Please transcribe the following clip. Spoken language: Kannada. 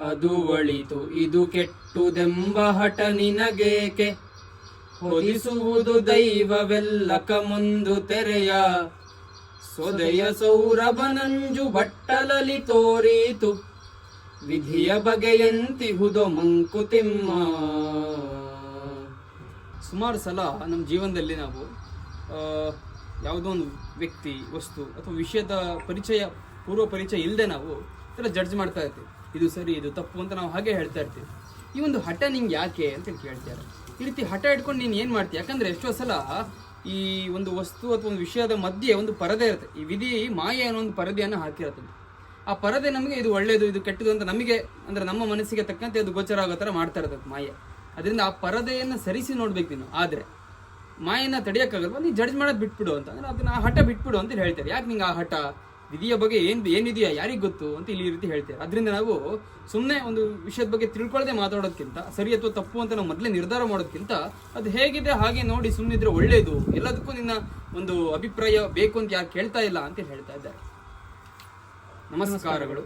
ಅದು ಒಳಿತು. ಇದು ಕೆಟ್ಟುದೆಂಬ ಹಠ ನಿನಗೇಕೆ? ಹೊದಿಸುವುದು ದೈವವೆಲ್ಲಕ ಮುಂದು ತೆರೆಯ ಸೊದೆಯ ಸೌರಭನಂಜು ಬಟ್ಟಲಲಿ ತೋರೀತು. ವಿಧಿಯ ಬಗೆಯಂತಿಹುದು ಮಂಕುತಿಮ್ಮ ಸುಮಾರು ಸಲ ನಮ್ಮ ಜೀವನದಲ್ಲಿ ನಾವು ಯಾವುದೋ ಒಂದು ವ್ಯಕ್ತಿ, ವಸ್ತು ಅಥವಾ ವಿಷಯದ ಪರಿಚಯ, ಪೂರ್ವ ಪರಿಚಯ ಇಲ್ಲದೆ ನಾವು ಥರ ಜಡ್ಜ್ ಮಾಡ್ತಾ ಇರ್ತೀವಿ. ಇದು ಸರಿ, ಇದು ತಪ್ಪು ಅಂತ ನಾವು ಹಾಗೆ ಹೇಳ್ತಾ ಇರ್ತೀವಿ. ಈ ಒಂದು ಹಠ ನಿಂಗೆ ಯಾಕೆ ಅಂತ ಕೇಳ್ತಾರೆ ಈ ರೀತಿ ಹಠ ಇಟ್ಕೊಂಡು ನೀನು ಏನು ಮಾಡ್ತೀಯ? ಯಾಕಂದರೆ ಎಷ್ಟೋ ಸಲ ಈ ಒಂದು ವಸ್ತು ಅಥವಾ ಒಂದು ವಿಷಯದ ಮಧ್ಯೆ ಒಂದು ಪರದೆ ಇರುತ್ತೆ. ಈ ವಿಧಿ ಮಾಯೆ ಅನ್ನೋ ಒಂದು ಪರದೆಯನ್ನು ಹಾಕಿರುತ್ತದೆ ಆ ಪರದೆ ನಮಗೆ ಇದು ಒಳ್ಳೆಯದು ಇದು ಕೆಟ್ಟದು ಅಂತ ನಮಗೆ, ಅಂದರೆ ನಮ್ಮ ಮನಸ್ಸಿಗೆ ತಕ್ಕಂತೆ ಅದು ಗೋಚರ ಆಗೋ ಥರ ಮಾಡ್ತಾ ಇರ್ತದೆ ಮಾಯೆ. ಅದರಿಂದ ಆ ಪರದೆಯನ್ನು ಸರಿಸಿ ನೋಡ್ಬೇಕು ನೀನು. ಆದರೆ ಮಾಯನ್ನ ತಡೆಯೋಕ್ಕಾಗಲ್ವ? ನೀನು ಜಡ್ಜ್ ಮಾಡೋದು ಬಿಟ್ಬಿಡು ಅಂತ. ಅಂದರೆ ಅದನ್ನ ಆ ಹಠ ಬಿಟ್ಬಿಡು ಅಂತ ಹೇಳ್ತಾರೆ. ಯಾಕೆ ನಿಂಗೆ ಆ ಹಠ? ವಿಧಿಯ ಬಗ್ಗೆ ಏನ್ ಏನಿದೆಯಾ ಯಾರಿಗೆ ಗೊತ್ತು ಅಂತ ಇಲ್ಲಿ ರೀತಿ ಹೇಳ್ತಾರೆ. ಅದರಿಂದ ನಾವು ಸುಮ್ಮನೆ ಒಂದು ವಿಷಯದ ಬಗ್ಗೆ ತಿಳ್ಕೊಳ್ಳದೆ ಮಾತಾಡೋದಕ್ಕಿಂತ ಸರಿ ಅಥವಾ ತಪ್ಪು ಅಂತ ನಾವು ಮೊದಲೇ ನಿರ್ಧಾರ ಮಾಡೋದಕ್ಕಿಂತ ಅದು ಹೇಗಿದೆ ಹಾಗೆ ನೋಡಿ ಸುಮ್ಮನಿದ್ರೆ ಒಳ್ಳೆಯದು ಎಲ್ಲದಕ್ಕೂ ನಿನ್ನ ಒಂದು ಅಭಿಪ್ರಾಯ ಬೇಕು ಅಂತ ಯಾರು ಕೇಳ್ತಾ ಇಲ್ಲ ಅಂತ ಹೇಳ್ತಾ ಇದ್ದಾರೆ. ನಮಸ್ಕಾರಗಳು.